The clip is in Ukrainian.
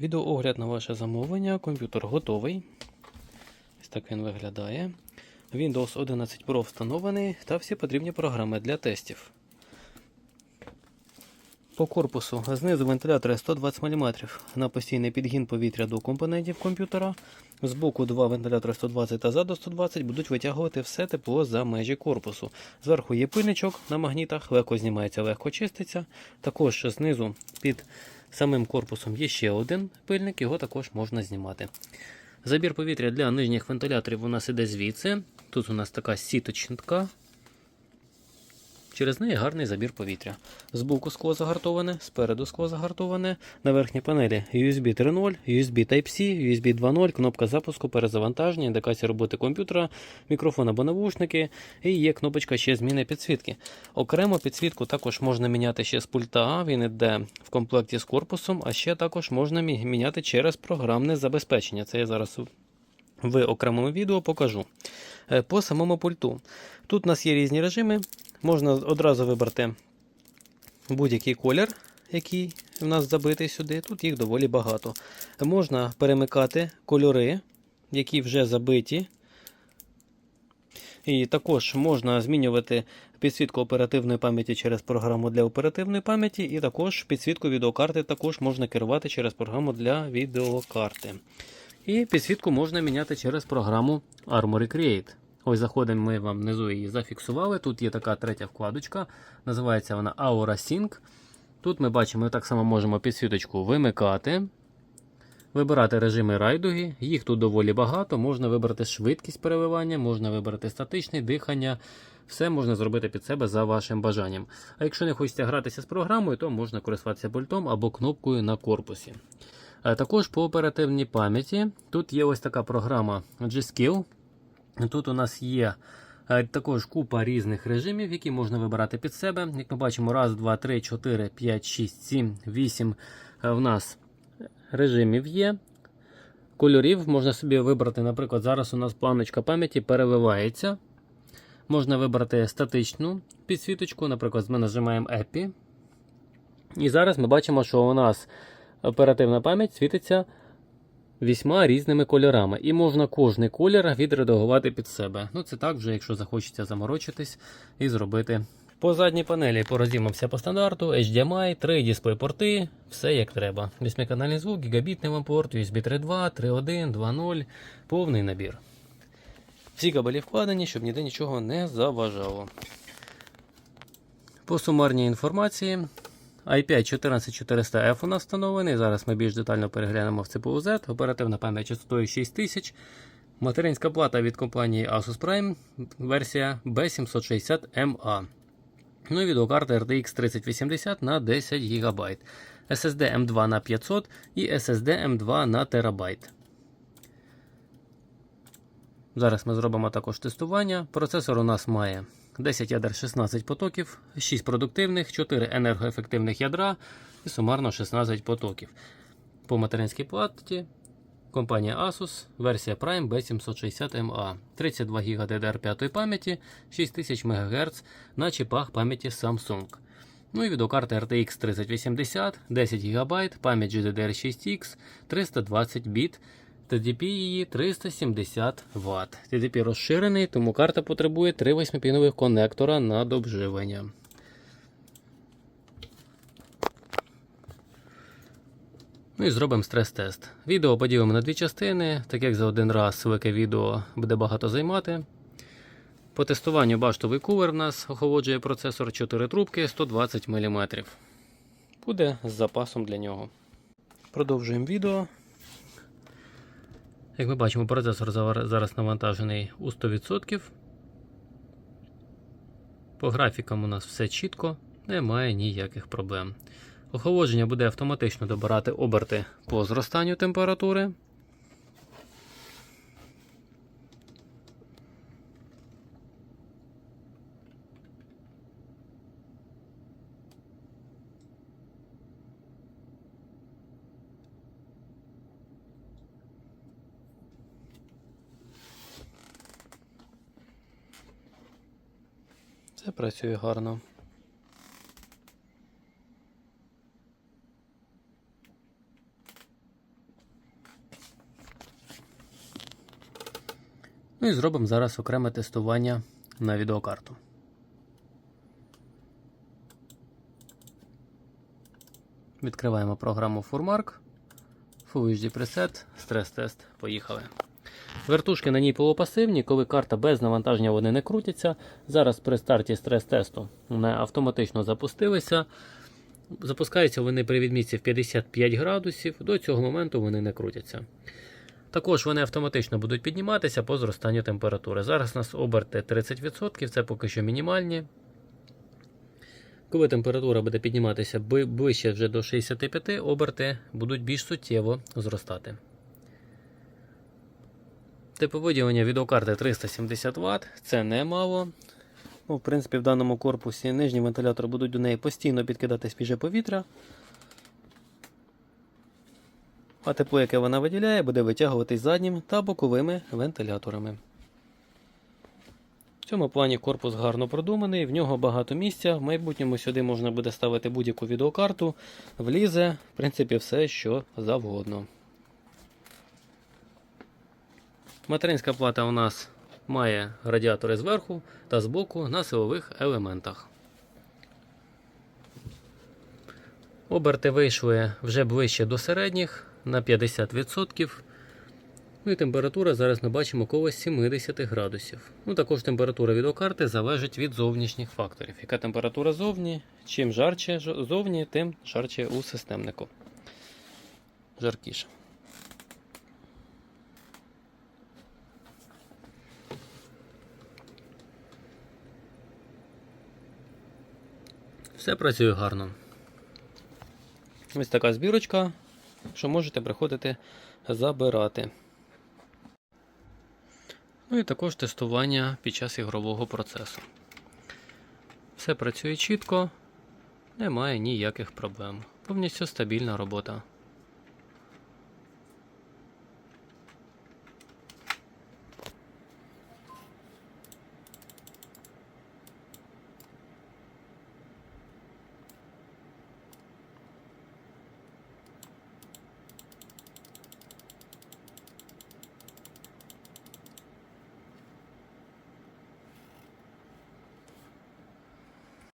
Відеоогляд на ваше замовлення. Комп'ютер готовий. Ось так він виглядає. Windows 11 Pro встановлений та всі потрібні програми для тестів. По корпусу знизу вентилятори 120 мм на постійний підгін повітря до компонентів комп'ютера. Збоку два вентилятори 120 та ззаду 120 будуть витягувати все тепло за межі корпусу. Зверху є пильничок на магнітах, легко знімається, легко чиститься. Також знизу під самим корпусом є ще один пильник, його також можна знімати. Забір повітря для нижніх вентиляторів у нас іде звідси. Тут у нас така сіточка. Через неї гарний забір повітря. Збоку скло загартоване, спереду скло загартоване. На верхній панелі USB 3.0, USB Type-C, USB 2.0, кнопка запуску, перезавантаження, індикація роботи комп'ютера, мікрофон або навушники, і є кнопочка ще зміни підсвітки. Окремо підсвітку також можна міняти ще з пульта, він іде в комплекті з корпусом, а ще також можна міняти через програмне забезпечення. Це я зараз в окремому відео покажу. Е, По самому пульту. Тут у нас є різні режими. Можна одразу вибрати будь-який колір, який в нас забитий сюди. Тут їх доволі багато. Можна перемикати кольори, які вже забиті. І також можна змінювати підсвітку оперативної пам'яті через програму для оперативної пам'яті, і також підсвітку відеокарти також можна керувати через програму для відеокарти. І підсвітку можна міняти через програму Armory Create. Ось заходимо, ми вам внизу її зафіксували. Тут є така третя вкладочка, називається вона Aura Sync. Тут ми бачимо, ми так само можемо підсвіточку вимикати, вибирати режими райдуги. Їх тут доволі багато. Можна вибрати швидкість переливання, можна вибрати статичне дихання. Все можна зробити під себе за вашим бажанням. А якщо не хочете гратися з програмою, то можна користуватися пультом або кнопкою на корпусі. Е, Також по оперативній пам'яті тут є ось така програма G-Skill. Тут у нас є е, також купа різних режимів, які можна вибирати під себе. Як ми бачимо, раз, два, три, чотири, п'ять, шість, сім, вісім е, в нас режимів є. Кольорів можна собі вибрати, наприклад, зараз у нас планочка пам'яті переливається. Можна вибрати статичну підсвіточку, наприклад, ми нажимаємо EPI. І зараз ми бачимо, що у нас оперативна пам'ять світиться вісьма різними кольорами, і можна кожний колір відредагувати під себе. Ну це так вже, якщо захочеться заморочитись і зробити. По задній панелі порозімався по стандарту, HDMI, три дисплей-порти, все як треба. Восьмиканальний звук, гігабітний вам порт, USB 3.2, 3.1, 2.0, повний набір. Всі кабелі вкладені, щоб ніде нічого не заважало. По сумарній інформації, i5 14400F у нас встановлений. Зараз ми більш детально переглянемо в CPU Z. Оперативна пам'ять частотою 6000. Материнська плата від компанії Asus Prime, версія B760MA. Ну і відеокарта RTX 3080 на 10 ГБ. SSD M2 на 500 і SSD M2 на терабайт. Зараз ми зробимо також тестування. Процесор у нас має 10 ядер 16 потоків, 6 продуктивних, 4 енергоефективних ядра і сумарно 16 потоків. По материнській платі компанія Asus, версія Prime B760MA, 32 ГБ DDR5 пам'яті, 6000 МГц на чіпах пам'яті Samsung. Ну і відеокарта RTX 3080, 10 ГБ, пам'ять GDDR6X, 320 біт. TDP її 370 Вт. TDP розширений, тому карта потребує 3 8-пінових конектора над обживання. Ну і зробимо стрес-тест. Відео поділимо на дві частини, так як за один раз велике відео буде багато займати. По тестуванню баштовий кулер в нас охолоджує процесор 4 трубки 120 мм. Буде з запасом для нього. Продовжуємо відео. Як ми бачимо, процесор зараз навантажений у 100%. По графікам у нас все чітко, немає ніяких проблем. Охолодження буде автоматично добирати оберти по зростанню температури. Це працює гарно. Ну і зробимо зараз окреме тестування на відеокарту. Відкриваємо програму Furmark, FullHD Preset, стрес-тест. Поїхали. Вертушки на ній полупасивні, коли карта без навантаження вони не крутяться. Зараз при старті стрес-тесту вони автоматично запустилися. Запускаються вони при відмітці в 55 градусів. До цього моменту вони не крутяться. Також вони автоматично будуть підніматися по зростанню температури. Зараз у нас оберти 30%, це поки що мінімальні. Коли температура буде підніматися ближче вже до 65, оберти будуть більш суттєво зростати. Тепловиділення відеокарти 370 Вт, це немало. Ну, в принципі, в даному корпусі нижні вентилятори будуть до неї постійно підкидати свіже повітря. А тепло, яке вона виділяє, буде витягуватись заднім та боковими вентиляторами. В цьому плані корпус гарно продуманий, в нього багато місця. В майбутньому сюди можна буде ставити будь-яку відеокарту, влізе, в принципі, все, що завгодно. Материнська плата у нас має радіатори зверху та збоку на силових елементах. Оберти вийшли вже ближче до середніх на 50%. Ну і температура зараз ми бачимо коло 70 градусів. Ну також температура відеокарти залежить від зовнішніх факторів. Яка температура зовні? Чим жарче зовні, тим жарче у системнику. Жаркіше. Все працює гарно. Ось така збірочка, що можете приходити забирати. Ну і також тестування під час ігрового процесу. Все працює чітко, немає ніяких проблем. Повністю стабільна робота.